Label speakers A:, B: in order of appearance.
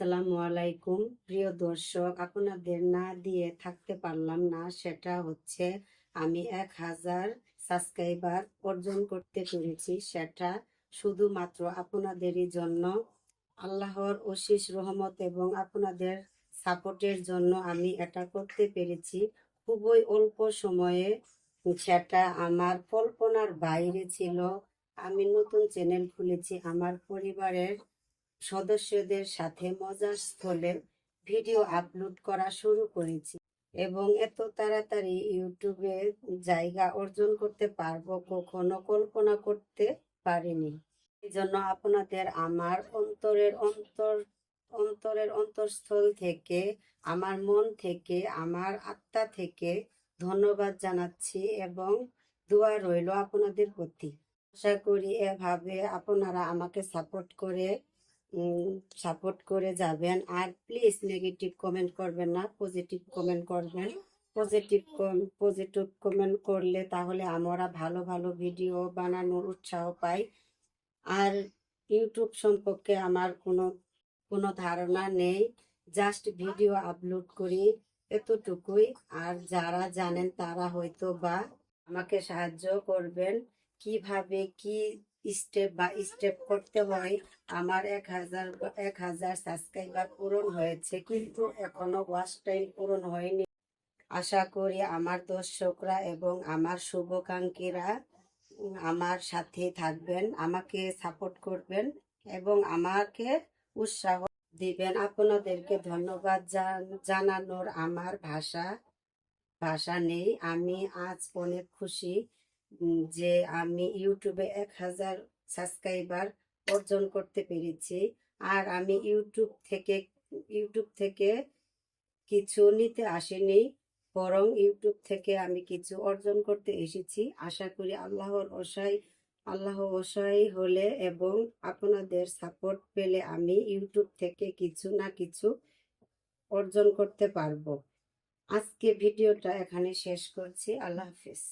A: আসসালামু আলাইকুম। প্রিয় দর্শক, আপনাদের না দিয়ে থাকতে পারলাম না, সেটা হচ্ছে আমি এক হাজার সাবস্ক্রাইবার অর্জন করতে পেরেছি। সেটা শুধুমাত্র আপনাদেরই জন্য। আল্লাহর অশিস রহমত এবং আপনাদের সাপোর্টের জন্য আমি এটা করতে পেরেছি। খুবই অল্প সময়ে সেটা আমার কল্পনার বাইরে ছিল। আমি নতুন চ্যানেল খুলেছি। আমার পরিবারের সদস্যদের সাথে মজার স্থলে ভিডিও আপলোড করা শুরু করেছি এবং এত তাড়াতাড়ি ইউটিউবে জায়গা অর্জন করতে পারব কখনো কল্পনা করতে পারিনি। এই জন্য আপনাদের আমার অন্তরের অন্তর, অন্তরের অন্তঃস্থল থেকে, আমার মন থেকে, আমার আত্মা থেকে ধন্যবাদ জানাচ্ছি এবং দোয়া রইল আপনাদের প্রতি। আশা করি এভাবে আপনারা আমাকে সাপোর্ট করে সাপোর্ট করে যাবেন। আর প্লিজ নেগেটিভ কমেন্ট করবেন না পজিটিভ কমেন্ট করবেন। পজিটিভ পজিটিভ কমেন্ট করলে তাহলে আমরা ভালো ভালো ভিডিও বানানোর উৎসাহ পাই। আর ইউটিউব সম্পর্কে আমার কোনো কোনো ধারণা নেই। জাস্ট ভিডিও আপলোড করি, এতটুকুই। আর যারা জানেন তারা হয়তো বা আমাকে সাহায্য করবেন। কীভাবে কি স্টেপ বা স্টেপ করতে হয়। আমার এক হাজার এক হাজার সাবস্ক্রাইবার পূরণ হয়েছে, কিন্তু এখনও ওয়াশ টাইম পূরণ হয়নি। আশা করি আমার দর্শকরা এবং আমার শুভাকাঙ্ক্ষীরা আমার সাথে থাকবেন, আমাকে সাপোর্ট করবেন এবং আমাকে উৎসাহ দিবেন। আপনাদেরকে ধন্যবাদ জানানোর আমার ভাষা ভাষা নেই। আমি আজ অনেক খুশি। যে আমি ইউটিউবে এক হাজার সাবস্ক্রাইবার অর্জন করতে পেরেছি। আর আমি ইউটিউব থেকে ইউটিউব থেকে কিছু নিতে আসিনি, বরং ইউটিউব থেকে আমি কিছু অর্জন করতে এসেছি। আশা করি আল্লাহর অসাই আল্লাহ অসাই হলে এবং আপনাদের সাপোর্ট পেলে আমি ইউটিউব থেকে কিছু না কিছু অর্জন করতে পারব। আজকে ভিডিওটা এখানে শেষ করছি। আল্লাহ হাফিজ।